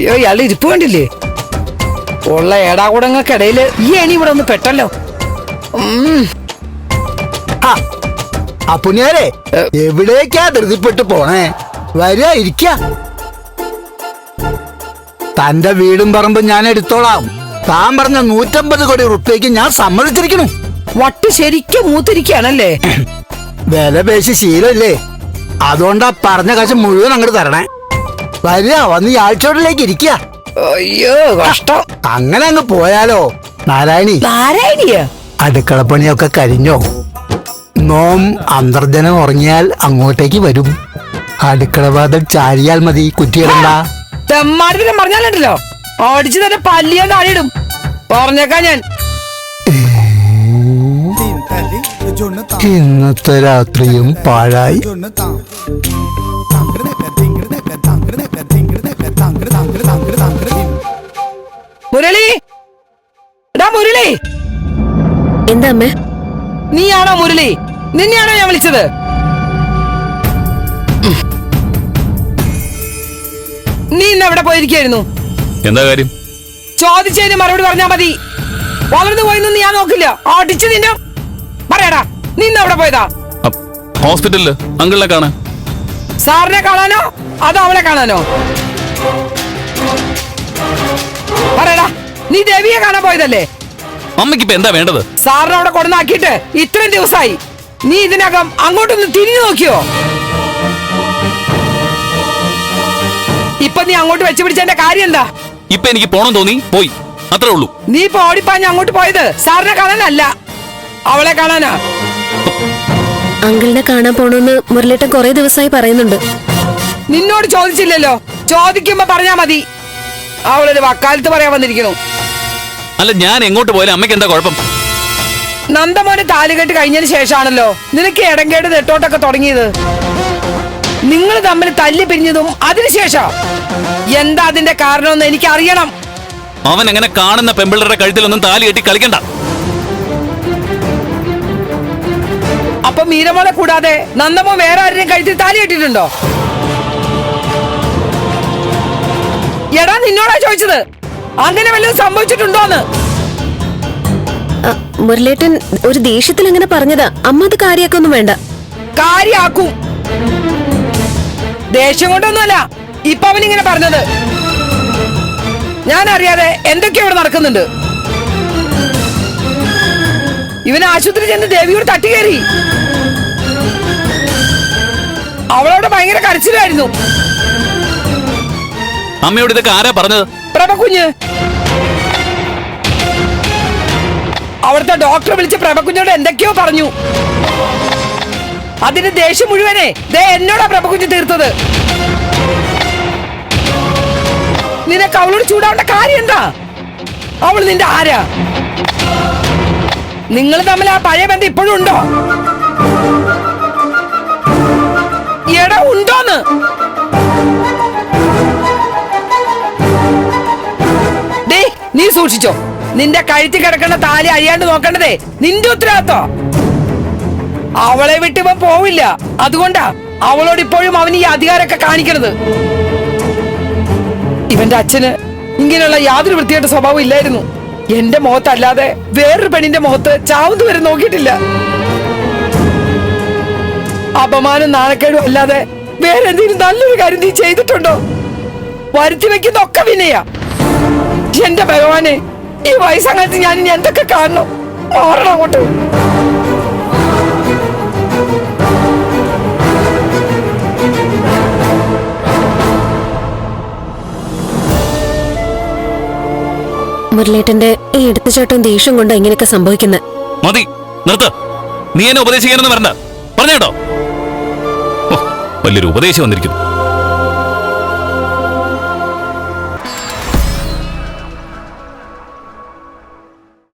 അയ്യോ ഇയാളുടെ ഇരിപ്പ് കണ്ടില്ലേ? ഉള്ള ഏടാകൂടങ്ങൾക്കിടയിൽ ഈ എണി ഇവിടെ ഒന്ന് പെട്ടല്ലോ. അപ്പുനേരെ അപ്പുണ്യാരെ എവിടേക്കാ ധൃതിപ്പെട്ട് പോണേ? വരിക ഇരിക്ക. തന്റെ വീടും പറമ്പും ഞാൻ എടുത്തോളാം. താൻ പറഞ്ഞ നൂറ്റമ്പത് കോടി റുപ്യക്ക് ഞാൻ സമ്മതിച്ചിരിക്കണു വട്ട് ശരിക്കും മൂത്തിരിക്കുകയാണല്ലേ? വില പേശി ശീലമില്ലേ? അതുകൊണ്ടാ പറഞ്ഞ കാശ് മുഴുവൻ അങ്ങോട്ട് തരണേ. വരിക വന്ന് ഈ ആഴ്ചയോടിലേക്ക് ഇരിക്കുക. അയ്യോ കഷ്ടം. അങ്ങനെ അങ്ങ് പോയാലോ? നാരായണി നാരായണിയ? അടുക്കളപ്പണിയൊക്കെ കഴിഞ്ഞോ? നോം അന്തർജനം ഉറങ്ങിയാൽ അങ്ങോട്ടേക്ക് വരും. അടുക്കളവാദം ചാരിയാൽ മതി കുറ്റിയിടണ്ട. തെമ്മാടിനെ പറഞ്ഞാലുണ്ടല്ലോ. അടിച്ചു തന്നെ പല്ലിയാൻ താഴെയിടും. പറഞ്ഞേക്കാ ഞാൻ. ഇന്നത്തെ രാത്രിയും പാഴായി. എന്താ അമ്മേ നീയാണോ മുരളി? നിന്നെയാണോ ഞാൻ വിളിച്ചത്. നീ ഇന്ന് എവിടെ പോയിരിക്കായിരുന്നു? എന്താ കാര്യം? ചോദിച്ചതിന് മറുപടി പറഞ്ഞാ മതി. വളർന്നു പോയെന്ന് ഞാൻ നോക്കില്ല. അടിച്ചു നിന്നെ പറയടാ നീ ഇന്ന് എവിടെ പോയതാ? ഹോസ്പിറ്റലിൽ അങ്കിളിനെ കാണാൻ. സാറിനെ കാണാനോ? അതോ അവളെ കാണാനോ? പറയടാ നീ ദേവിയെ കാണാൻ പോയതല്ലേ? അമ്മയ്ക്ക് ഇപ്പൊ എന്താ വേണ്ടത്? സാറിനെ അവിടെ കൊണ്ടുവന്നാക്കിയിട്ട് ഇത്രയും ദിവസമായി. നീ ഇതിനകം അങ്ങോട്ടൊന്ന് തിരിഞ്ഞു നോക്കിയോ? ഇപ്പൊ നീ അങ്ങോട്ട് വെച്ച് പിടിച്ചതിന്റെ കാര്യം എന്താ? ഇപ്പൊ എനിക്ക് പോണം തോന്നി. പോയി. അത്രേ ഉള്ളൂ. നീ ഇപ്പൊ ഓടിപ്പാഞ്ഞ് അങ്ങോട്ട് പോയത് സാറിനെ കാണാനല്ല. അവളെ കാണാനാ. അങ്കിളിനെ കാണാൻ പോണെന്ന് മുരളിയേട്ടൻ കുറെ ദിവസമായി പറയുന്നുണ്ട്. നിന്നോട് ചോദിച്ചില്ലല്ലോ. ചോദിക്കുമ്പോ പറഞ്ഞാ മതി. അവളൊരു വക്കാലത്ത് പറയാൻ വന്നിരിക്കുന്നു. അല്ല ഞാൻ എങ്ങോട്ട് പോയാലും അമ്മയ്ക്ക് എന്താ കുഴപ്പം? നന്ദമോനെ താലുകെട്ട് കഴിഞ്ഞതിന് ശേഷമാണല്ലോ നിനക്ക് ഇടങ്കേട് നെട്ടോട്ടൊക്കെ തുടങ്ങിയത്. നിങ്ങൾ തമ്മിൽ തല്ലി പിരിഞ്ഞതും അതിനുശേഷം എന്താ അതിന്റെ കാരണമെന്ന് എനിക്ക് അറിയണം അവൻ അങ്ങനെ കാണുന്ന പെമ്പിള്ളരുടെ കഴുത്തിലൊന്നും താലി കെട്ടി കളിക്കണ്ട. അപ്പൊ മീരമോളെ കൂടാതെ നന്ദമോ വേറെ ആരെയും കഴുത്തിൽ താലി കെട്ടിയിട്ടുണ്ടോ? എടാ നിന്നോടാ ചോദിച്ചത്. അങ്ങനെ വല്ലതും സംഭവിച്ചിട്ടുണ്ടോന്ന്? മുരളേട്ടൻ ഒരു ദേഷ്യത്തിൽ അങ്ങനെ പറഞ്ഞതാ. അമ്മ അത് കാര്യാക്കൊന്നും വേണ്ട. കാര്യാക്കും. ദേഷ്യം കൊണ്ടൊന്നുമല്ല. ഇപ്പൊ ഇങ്ങനെ പറഞ്ഞത്. ഞാൻ അറിയാതെ എന്തൊക്കെയോ ഇവിടെ നടക്കുന്നുണ്ട്. ഇവൻ ആശുപത്രി ചെന്ന് ദേവിയോട് തട്ടി തട്ടിക്കേറി. അവളോട് ഭയങ്കര കരച്ചിലായിരുന്നു. അമ്മയോട് ഇതൊക്കെ ആരാ പറഞ്ഞത്? പ്രഭകുഞ്ഞ് അവിടുത്തെ ഡോക്ടറെ വിളിച്ച് പ്രഭകുഞ്ഞോട് എന്തൊക്കെയോ പറഞ്ഞു. അതിന് ദേഷ്യം മുഴുവനെ ദേ എന്നോടാ പ്രഭകുഞ്ഞ് തീർത്തത്. നിനക്ക് അവളോട് ചൂടാവേണ്ട കാര്യം എന്താ അവൾ നിന്റെ ആരാ? നിങ്ങൾ തമ്മിൽ ആ പഴയ ബന്ധം ഇപ്പോഴും ഉണ്ടോ? എടാ ഉണ്ടോന്ന്? നീ സൂക്ഷിച്ചോ. നിന്റെ കഴുത്തി കിടക്കുന്ന താലി അഴിയാണ്ട് നോക്കണ്ടതേ. നിന്റെ ഉത്തരവാദിത്തോ? അവളെ വിട്ട് ഇവൻ പോവില്ല. അതുകൊണ്ടാ അവളോട് ഇപ്പോഴും അവൻ ഈ അധികാരമൊക്കെ കാണിക്കണത്. ഇവന്റെ അച്ഛന് ഇങ്ങനെയുള്ള യാതൊരു വൃത്തിയായിട്ട് സ്വഭാവം ഇല്ലായിരുന്നു. എന്റെ മുഖത്തല്ലാതെ വേറൊരു പെണ്ണിന്റെ മുഖത്ത് ചാവുന്നു വരെ നോക്കിയിട്ടില്ല. അപമാനം നാണക്കേടും അല്ലാതെ വേറെ എന്തെങ്കിലും നല്ലൊരു കാര്യം നീ ചെയ്തിട്ടുണ്ടോ? വരുത്തി വെക്കുന്നൊക്കെ വിനയാ. എന്റെ ഭഗവാനെ ഈ വയസ്സങ്ങാലത്ത് ഞാൻ ഇനി എന്തൊക്കെ കാണണം? മാറണം അങ്ങോട്ട്? മുരളേട്ടന്റെ ഈ എടുത്തുചാട്ടവും ദേഷ്യം കൊണ്ട് ഇങ്ങനെയൊക്കെ സംഭവിക്കുന്നത് മതി നിർത്ത്. നീ എന്നെ ഉപദേശിക്കാനൊന്നും വരണ്ട. പറഞ്ഞേട്ടോ ഓ, വലിയൊരു ഉപദേശം വന്നിരിക്കുന്നു.